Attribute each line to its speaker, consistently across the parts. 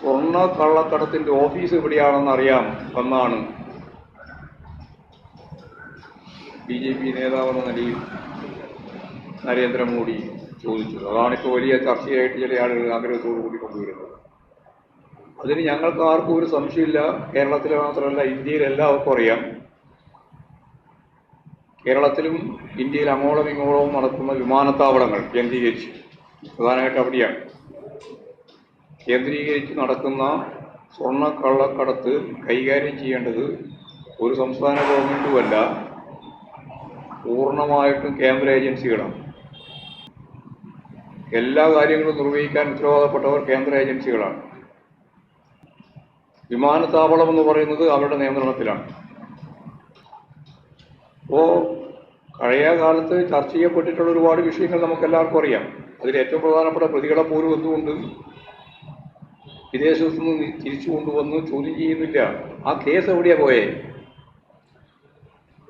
Speaker 1: സ്വർണ കള്ളക്കടത്തിന്റെ ഓഫീസ് എവിടെയാണെന്ന് അറിയാം എന്നാണ് ബി ജെ പി നേതാവെന്ന നിലയിൽ നരേന്ദ്രമോദി ചോദിച്ചത്. അതാണ് ഇപ്പോൾ വലിയ ചർച്ചയായിട്ട് ചില ആളുകൾ ആഗ്രഹത്തോടു കൂടി കൊണ്ടുവരുന്നത്. അതിന് ഞങ്ങൾക്ക് ആർക്കും ഒരു സംശയമില്ല. കേരളത്തിലെ മാത്രമല്ല ഇന്ത്യയിൽ എല്ലാവർക്കും അറിയാം. കേരളത്തിലും ഇന്ത്യയിൽ അങ്ങോളം ഇങ്ങോളവും നടക്കുന്ന വിമാനത്താവളങ്ങൾ കേന്ദ്രീകരിച്ച് പ്രധാനമായിട്ട് അവിടെയാണ്. കേന്ദ്രീകരിച്ച് നടക്കുന്ന സ്വർണ കള്ളക്കടത്ത് കൈകാര്യം ചെയ്യേണ്ടത് ഒരു സംസ്ഥാന ഗവൺമെന്റുമല്ല പൂർണമായിട്ടും കേന്ദ്ര ഏജൻസികളാണ്. എല്ലാ കാര്യങ്ങളും നിർവഹിക്കാൻ ഉത്തരവാദപ്പെട്ടവർ കേന്ദ്ര ഏജൻസികളാണ്. വിമാനത്താവളം എന്ന് പറയുന്നത് അവരുടെ നിയന്ത്രണത്തിലാണ്. അപ്പോൾ പഴയ കാലത്ത് ചർച്ച ചെയ്യപ്പെട്ടിട്ടുള്ള ഒരുപാട് വിഷയങ്ങൾ നമുക്ക് എല്ലാവർക്കും അറിയാം. അതിൽ ഏറ്റവും പ്രധാനപ്പെട്ട പ്രതികളെ പോലും എന്തുകൊണ്ട് വിദേശത്തു നിന്ന് തിരിച്ചു കൊണ്ടുവന്ന് ചോദ്യം ചെയ്യുന്നില്ല. ആ കേസ് എവിടെയാണ് പോയേ?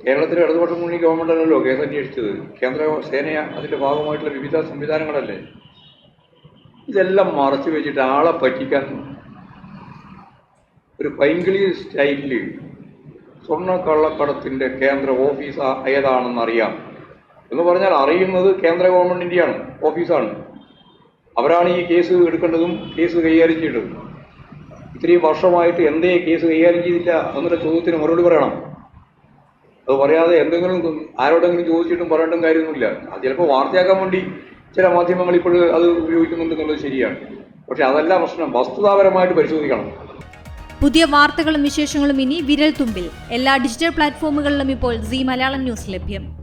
Speaker 1: കേരളത്തിലെ ഇടതുപക്ഷ മുന്നണി ഗവൺമെന്റല്ലല്ലോ കേസ് അന്വേഷിച്ചത്. കേന്ദ്ര സേനയ അതിന്റെ ഭാഗമായിട്ടുള്ള വിവിധ സംവിധാനങ്ങളല്ലേ? ഇതെല്ലാം മറച്ചു വെച്ചിട്ട് ആളെ പറ്റിക്കാൻ ഒരു പൈങ്കിളി സ്റ്റൈലിൽ സ്വർണ കള്ളക്കടത്തിന്റെ കേന്ദ്ര ഓഫീസ് ആ- ഏതാണെന്ന് അറിയാം എന്ന് പറഞ്ഞാൽ അറിയുന്നത് കേന്ദ്ര ഗവൺമെന്റിന്റെയാണ് ഓഫീസാണ്. അവരാണ് ഈ കേസ് എടുക്കേണ്ടതും കേസ് കൈകാര്യം ചെയ്യേണ്ടതും. ഇത്രയും വർഷമായിട്ട് എന്തേ കേസ് കൈകാര്യം ചെയ്തില്ല എന്നുള്ള ചോദ്യത്തിന് മറുപടി പറയണം. അത് പറയാതെ എന്തെങ്കിലും ആരോടെങ്കിലും ചോദിച്ചിട്ടും പറയേണ്ടും കാര്യമൊന്നുമില്ല. അത് ചിലപ്പോൾ വാർത്തയാക്കാൻ വേണ്ടി ചില മാധ്യമങ്ങൾ ഇപ്പോൾ അത് ഉപയോഗിക്കുന്നുണ്ടെന്നുള്ളത് ശരിയാണ്. പക്ഷെ അതല്ല പ്രശ്നം. വസ്തുതാപരമായിട്ട് പരിശോധിക്കണം.
Speaker 2: പുതിയ വാർത്തകളും വിശേഷങ്ങളും ഇനി വിരൽ തുമ്പിൽ. എല്ലാ ഡിജിറ്റൽ പ്ലാറ്റ്ഫോമുകളിലും ഇപ്പോൾ സി മലയാളം ന്യൂസ് ലഭ്യം.